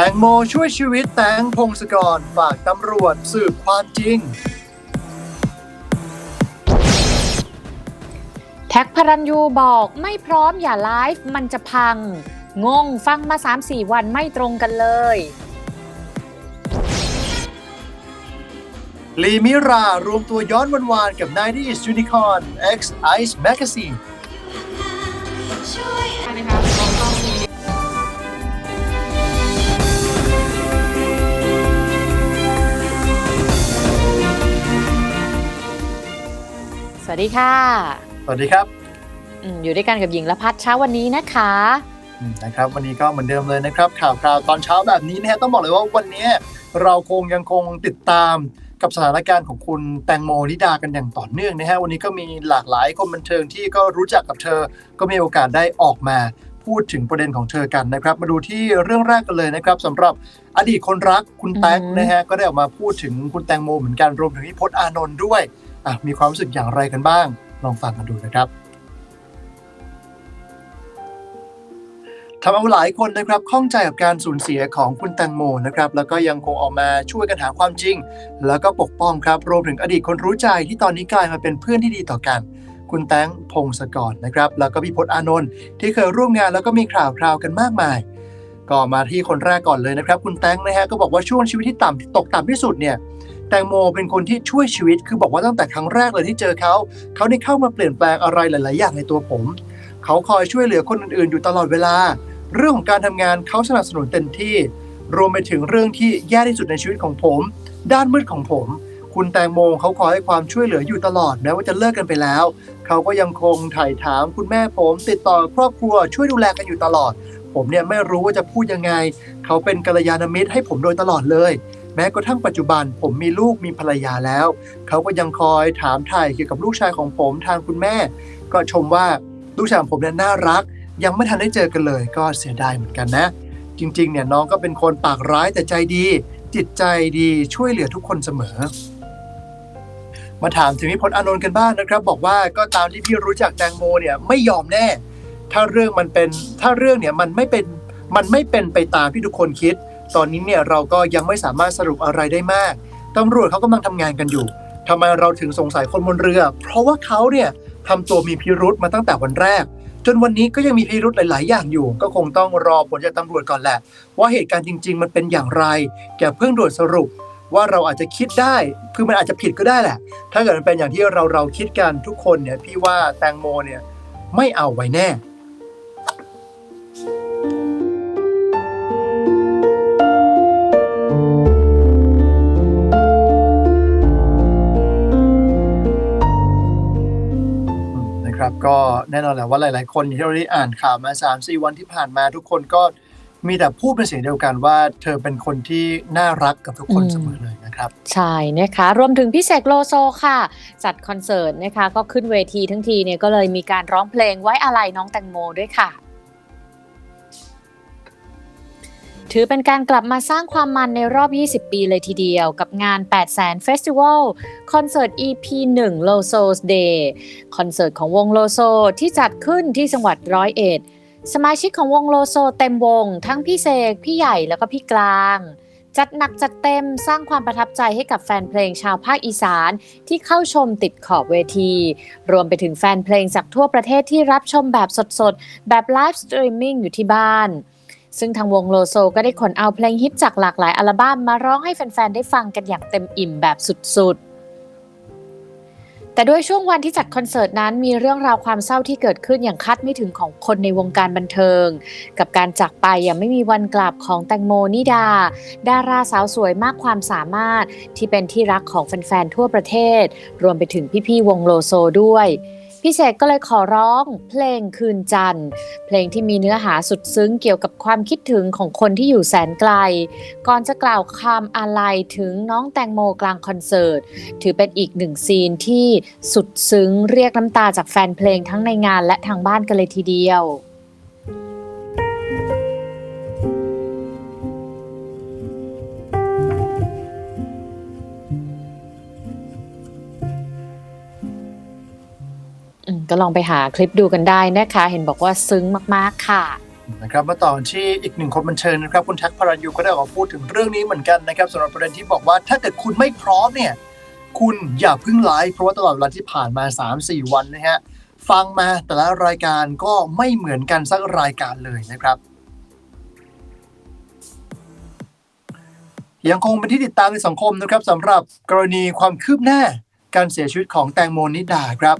ตงโมช่วยชีวิตแตงพงศกรฝากตำรวจสืบความจริง แท็กพระรันยูบอกไม่พร้อมอย่าไลฟ์มันจะพัง งงฟังมา 3-4 วันไม่ตรงกันเลย ลีมิรารวมตัวย้อนวันวานกับ 90s Unicorn X Ice Magazine ส วัสดีค่ะ สวัสดีครับอืมอยู่ด้วยกันกับหญิงละพัฒเช้าวันนี้นะคะอืมนะครับวันนี้ก็เหมือนเดิมเลยนะครับ ข่าวคราวตอนเช้าแบบนี้นะฮะต้องบอกเลยว่าวันนี้เราคงยังคงติดตามกับสถานการณ์ของคุณแตงโมนิดากันอย่างต่อเนื่องนะฮะวันนี้ก็มีหลากหลายคนบันเทิงที่ก็รู้จักกับเธอ ก็มีโอกาสได้ออกมาพูดถึงประเด็นของเธอกันนะครับ มาดูที่เรื่องแรกกันเลยนะครับสำหรับอดีตคนรักคุณแตงอืมนะฮะก็ได้ออกมาพูดถึงคุณแตงโมเหมือนกันรวมถึงพี่พจน์อานนท์ด้วยอะ มีความรู้สึกอย่างไรกันบ้าง ลองฟังกันดูนะครับทำเอาหลายคนนะครับข้องใจกับการสูญเสียของคุณแตงโมนะครับแล้วก็ยังคงออกมาช่วยกันหาความจริง แล้วก็ปกป้องครับรวมถึงอดีตคนรู้ใจที่ตอนนี้กลายมาเป็นเพื่อนที่ดีต่อกัน คุณแตงพงศกรนะครับแล้วก็พี่พจน์อานนท์ที่เคยร่วมงานแล้วก็มีข่าวคราวกันมากมาย ก็มาที่คนแรกก่อนเลยนะครับ คุณแตงนะฮะก็บอกว่าช่วงชีวิตที่ต่ำตกต่ำที่สุดเนี่ย แตงโมเป็นคนที่ช่วยชีวิต คือบอกว่าตั้งแต่ครั้งแรกเลยที่เจอเขาเขาได้เข้ามาเปลี่ยนแปลงอะไรหลาย ๆ อย่างในตัวผม เขาคอยช่วยเหลือคนอื่น ๆ อยู่ตลอดเวลา เรื่องของการทำงานเขาสนับสนุนเต็มที่ รวมไปถึงเรื่องที่แย่ที่สุดในชีวิตของผม ด้านมืดของผม คุณแตงโมเขาคอยให้ความช่วยเหลืออยู่ตลอดแม้ว่าจะเลิกกันไปแล้ว เขาก็ยังคงถ่ายถามคุณแม่ผม ติดต่อครอบครัวช่วยดูแลกันอยู่ตลอด ผมเนี่ยไม่รู้ว่าจะพูดยังไง เขาเป็นกัลยาณมิตรให้ผมโดยตลอดเลย แม้กระทั่งปัจจุบันผมมีลูกมีภรรยาแล้ว เขาก็ยังคอยถามถ่ายเกี่ยวกับลูกชายของผมทางคุณแม่ ก็ชมว่าลูกชายของผมเนี่ยน่ารัก ยังไม่ทันได้เจอกันเลย ก็เสียดายเหมือนกันนะ จริงๆเนี่ยน้องก็เป็นคนปากร้ายแต่ใจดี จิตใจดีช่วยเหลือทุกคนเสมอ มาถามถึงพี่พจน์อานนท์กันบ้างนะครับ บอกว่าก็ตามที่พี่รู้จักแตงโมเนี่ยไม่ยอมแน่ ถ้าเรื่องมันเป็นถ้าเรื่องเนี่ยมันไม่เป็นมันไม่เป็นไปตามที่ทุกคนคิด ตอนนี้เนี่ยเราก็ยังไม่สามารถสรุปอะไรได้มากตำรวจเขากำลังทำงานกันอยู่ทำไมเราถึงสงสัยคนบนเรือ เพราะว่าเขาเนี่ยทำตัวมีพิรุธมาตั้งแต่วันแรก จนวันนี้ก็ยังมีพิรุธหลาย ๆ อย่างอยู่ ก็คงต้องรอผลจากตำรวจก่อนแหละ ว่าเหตุการณ์จริง ๆ มันเป็นอย่างไรแกเพิ่งด่วนสรุป ว่าเราอาจจะคิดได้คือมันอาจจะผิดก็ได้แหละ ถ้าเกิดมันเป็นอย่างที่เราเราคิดกันทุกคนเนี่ยพี่ว่าแตงโมเนี่ยไม่เอาไว้แน่ ก็แน่นอนแหละว่าหลาย ๆ คนที่เราได้อ่านข่าวมา 3 4 วันที่ผ่านมาทุกคนก็มีแต่พูดเป็นเสียงเดียวกันว่าเธอเป็นคนที่น่ารักกับทุกคนเสมอเลยนะครับ ใช่นะคะ รวมถึงพี่เสกโลโซค่ะ จัดคอนเสิร์ตนะคะ ก็ขึ้นเวทีทั้งทีเนี่ยก็เลยมีการร้องเพลงไว้อาลัยน้องแตงโมด้วยค่ะ ถือเป็นการกลับมาสร้างความมันในรอบ 20 ปีเลยทีเดียว กับงาน8แสนเฟสติวัลคอนเสิร์ต EP 1 Loso's Day คอนเสิร์ตของวงโลโซที่จัดขึ้นที่จังหวัดร้อยเอ็ด สมาชิกของวงโลโซเต็มวง ทั้งพี่เสกพี่ใหญ่แล้วก็พี่กลาง จัดหนักจัดเต็มสร้างความประทับใจให้กับแฟนเพลงชาวภาคอีสานที่เข้าชมติดขอบเวที รวมไปถึงแฟนเพลงจากทั่วประเทศที่รับชมแบบสดๆ แบบไลฟ์สตรีมมิ่งอยู่ที่บ้าน ซึ่งทางวงโลโซก็ได้ขนเอาเพลงฮิตจากหลากหลายอัลบั้มมาร้องให้แฟนๆ ได้ฟังกันอย่างเต็มอิ่มแบบสุดๆ แต่ด้วยช่วงวันที่จัดคอนเสิร์ตนั้นมีเรื่องราวความเศร้าที่เกิดขึ้นอย่างคาดไม่ถึงของคนในวงการบันเทิง กับการจากไปอย่างไม่มีวันกลับของแตงโมนิดา ดาราสาวสวยมากความสามารถที่เป็นที่รักของแฟนๆ ทั่วประเทศ รวมไปถึงพี่ๆ วงโลโซด้วย พี่เสกก็เลยขอร้องเพลงคืนจันทร์ เพลงที่มีเนื้อหาสุดซึ้งเกี่ยวกับความคิดถึงของคนที่อยู่แสนไกล ก่อนจะกล่าวคำอาลัยถึงน้องแตงโมกลางคอนเสิร์ต ถือเป็นอีกหนึ่งซีนที่สุดซึ้งเรียกน้ำตาจากแฟนเพลงทั้งในงานและทางบ้านกันเลยทีเดียว ก็ลองไปหาคลิปดูกันได้นะคะ เห็นบอกว่าซึ้งมากๆค่ะนะครับมาต่อที่อีกหนึ่งคนบันเทิงนะครับ คุณแท็กพารันยูก็ได้ออกมาพูดถึงเรื่องนี้เหมือนกันนะครับสำหรับประเด็นที่บอกว่าถ้าเกิดคุณไม่พร้อมเนี่ย คุณอย่าเพิ่งไลฟ์เพราะว่าตลอดเวลาที่ผ่านมา 3-4 วันนะฮะฟังมาแต่ละรายการก็ไม่เหมือนกันสักรายการเลยนะครับ ยังคงเป็นที่ติดตามในสังคมนะครับสำหรับกรณีความคืบหน้าการเสียชีวิตของแตงโมนิดาครับ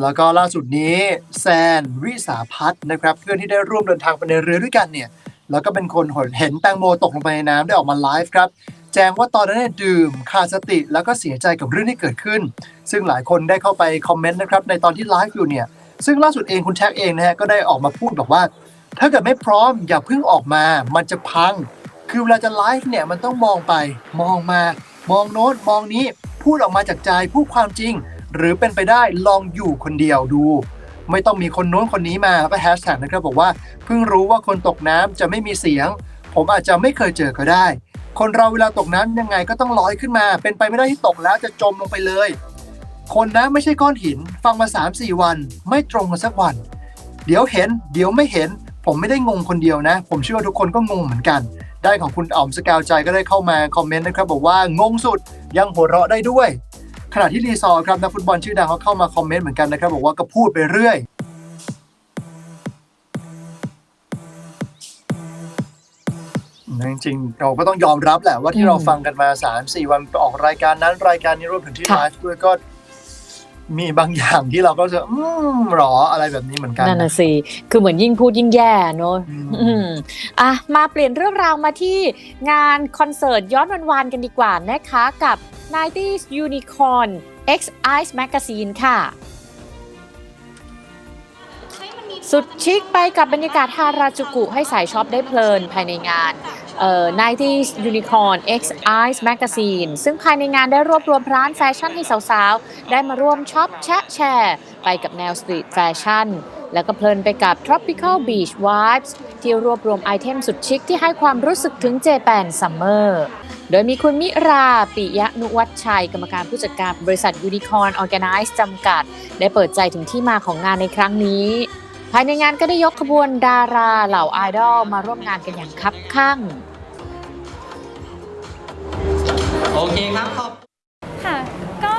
แล้วก็ล่าสุดนี้แซนวิสาพัฒน์นะครับเพื่อนที่ได้ร่วมเดินทางไปในเรือด้วยกันเนี่ยแล้วก็เป็นคนเห็นแตงโมตกลงไปในน้ำได้ออกมาไลฟ์ครับแจ้งว่าตอนนั้นเนยดื่มขาดสติแล้วก็เสียใจกับเรื่องที่เกิดขึ้น ซึ่งหลายคนได้เข้าไปคอมเมนต์นะครับในตอนที่ไลฟ์อยู่เนี่ยซึ่งล่าสุดเองคุณแท็กเองนะฮะก็ได้ออกมาพูดบอกว่า ถ้าเกิดไม่พร้อมอย่าเพิ่งออกมา มันจะพัง คือเวลาจะไลฟ์เนี่ยมันต้องมองไป มองมา มองโน้นมองนี้ พูดออกมาจากใจพูดความจริง หรือเป็นไปได้ลองอยู่คนเดียวดู ไม่ต้องมีคนโน้นคนนี้มาแล้วก็แฮชแท็กนะครับบอกว่าเพิ่งรู้ว่าคนตกน้ำจะไม่มีเสียง ผมอาจจะไม่เคยเจอก็ได้ คนเราเวลาตกน้ำยังไงก็ต้องลอยขึ้นมา เป็นไปไม่ได้ที่ตกแล้วจะจมลงไปเลย คนนะไม่ใช่ก้อนหิน ฟังมา 3-4 วัน ไม่ตรงกันสักวัน เดี๋ยวเห็น เดี๋ยวไม่เห็น ผมไม่ได้งงคนเดียวนะ ผมเชื่อว่าทุกคนก็งงเหมือนกันได้ของคุณอ๋อมสกาวใจก็ได้เข้ามาคอมเมนต์นะครับบอกว่างงสุดยังหัวเราะได้ด้วย ขณะที่รีซอร์ครับนักฟุตบอลชื่อดังเขาเข้ามาคอมเมนต์เหมือนกันนะครับบอกว่าก็พูดไปเรื่อยจริงๆเราก็ต้องยอมรับแหละว่าที่เราฟังกันมา 3-4 วันออกรายการนั้นรายการนี้รวมถึงที่ค่ะไลฟ์ด้วยก็ มีบางอย่างที่เราก็จะอืมหรออะไรแบบนี้เหมือนกัน นั่นน่ะสิ คือเหมือนยิ่งพูดยิ่งแย่เนอะอืมอืมอะ มาเปลี่ยนเรื่องราวมาที่งานคอนเสิร์ตย้อนวันวานๆกันดีกว่านะคะกับ 90s Unicorn X Ice Magazine ค่ะ สุดชิคไปกับบรรยากาศฮาราจูกุให้สายช็อปได้เพลินภายในงาน ออ90 Unicorn X Ice Magazine ซึ่งภายในงานได้รวบรวมร้านแฟชั่นให้สาวๆ ได้มาร่วมช็อปแชะแชร์ไปกับแนวสตรีทแฟชั่นแล้วก็เพลินไปกับ Tropical Beach Vibes ที่รวบรวมไอเทมสุดชิคที่ให้ความรู้สึกถึงเจแปนซัมเมอร์ โดยมีคุณมิราปิยะนุวัชชัย กรรมการผู้จัดการบริษัท Unicorn Organize จำกัด ได้เปิดใจถึงที่มาของงานในครั้งนี้ ภายในงานก็ได้ยกขบวนดาราเหล่าไอดอลมาร่วมงานกันอย่างคับข้าง โอเคครับขอบค่ะ ก็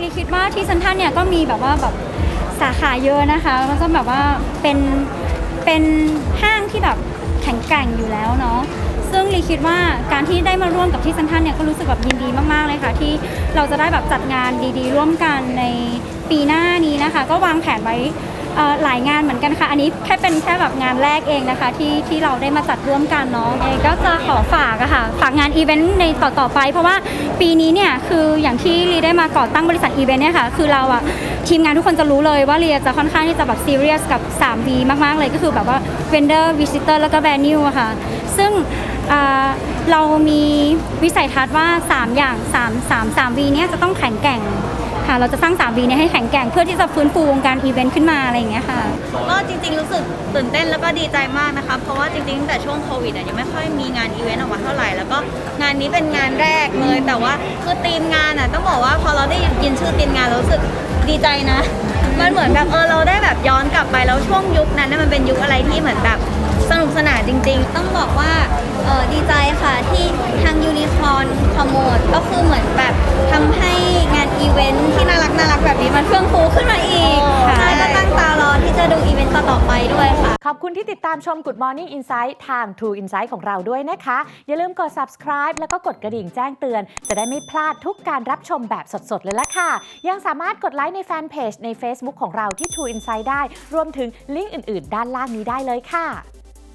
ลีคิดว่าที่เซนทรันเนี่ยก็มีแบบว่าแบบสาขาเยอะนะคะแล้วก็แบบว่าเป็นเป็นห้างที่แบบแข็งแกร่งอยู่แล้วเนาะซึ่งลีคิดว่าการที่ได้มาร่วมกับที่เซนทรันเนี่ยก็รู้สึกแบบยินดีมากๆเลยค่ะ ที่เราจะได้แบบจัดงานดีๆ ร่วมกันในปีหน้านี้นะคะ ก็วางแผนไว้ หลายงานเหมือนกันค่ะ อันนี้แค่เป็นแค่แบบงานแรกเองนะคะ ที่ที่เราได้มาจัดร่วมกันเนาะเองก็จะขอฝากอะค่ะ ฝากงานอีเวนต์ในต่อๆไป เพราะว่าปีนี้เนี่ยคืออย่างที่ลีได้มาก่อตั้งบริษัทอีเวนต์เนี่ยค่ะ คือเราอะทีมงานทุกคนจะรู้เลยว่าเรียจะค่อนข้างที่จะแบบซีเรียสกับ 3V มากๆเลยก็คือแบบว่า vendor visitor แล้วก็ venue อะค่ะ ซึ่ง อ่าเรามีวิสัยทัศน์ว่า 3 อย่าง3 3 3 V เนี่ยจะต้องแข็งแกร่งค่ะ เราจะสร้าง 3 V เนี่ยให้แข็งแกร่งเพื่อที่จะฟื้นฟูวงการอีเวนต์ขึ้นมาอะไรอย่างเงี้ยค่ะ ก็จริงๆรู้สึกตื่นเต้นแล้วก็ดีใจมากนะคะเพราะว่าจริงๆตั้งแต่ช่วงโควิดอะยังไม่ค่อยมีงานอีเวนต์ออกมาเท่าไหร่แล้วก็งานนี้เป็นงานแรกเลยแต่ว่าคือทีมงานอะต้องบอกว่าพอเราได้ยินชื่อทีมงานเรารู้สึกดีใจนะ มันเหมือนแบบเออเราได้แบบย้อนกลับไปแล้วช่วงยุคนั้นน่ะมันเป็นยุคอะไรที่เหมือนแบบสนุกสนานจริง ๆ ต้องบอกว่า ออดีใจค่ะที่ทางยูนิคอ r นคอมโมดก็คือเหมือนแบบทำให้งานอีเวนท์ที่น่ารักน่ารักแบบนี้มันเฟื่องฟูขึ้นมาอีกค่ะใช่ก็ตั้งตารอที่จะดูอีเวนต์ต่อๆไปด้วยค่ะ ขอบคุณที่ติดตามชม Good Morning Insight ทาง True Insight ของเราด้วยนะคะ อย่าลืมกด subscribe แล้วก็กดกระดิ่งแจ้งเตือน จะได้ไม่พลาดทุกการรับชมแบบสดๆ เลยละค่ะ ยังสามารถกดไลค์ในแฟนเพจใน Facebook ของเราที่ True Insight ได้ รวมถึงลิงก์อื่น ๆ ด้านล่างนี้ได้เลยค่ะ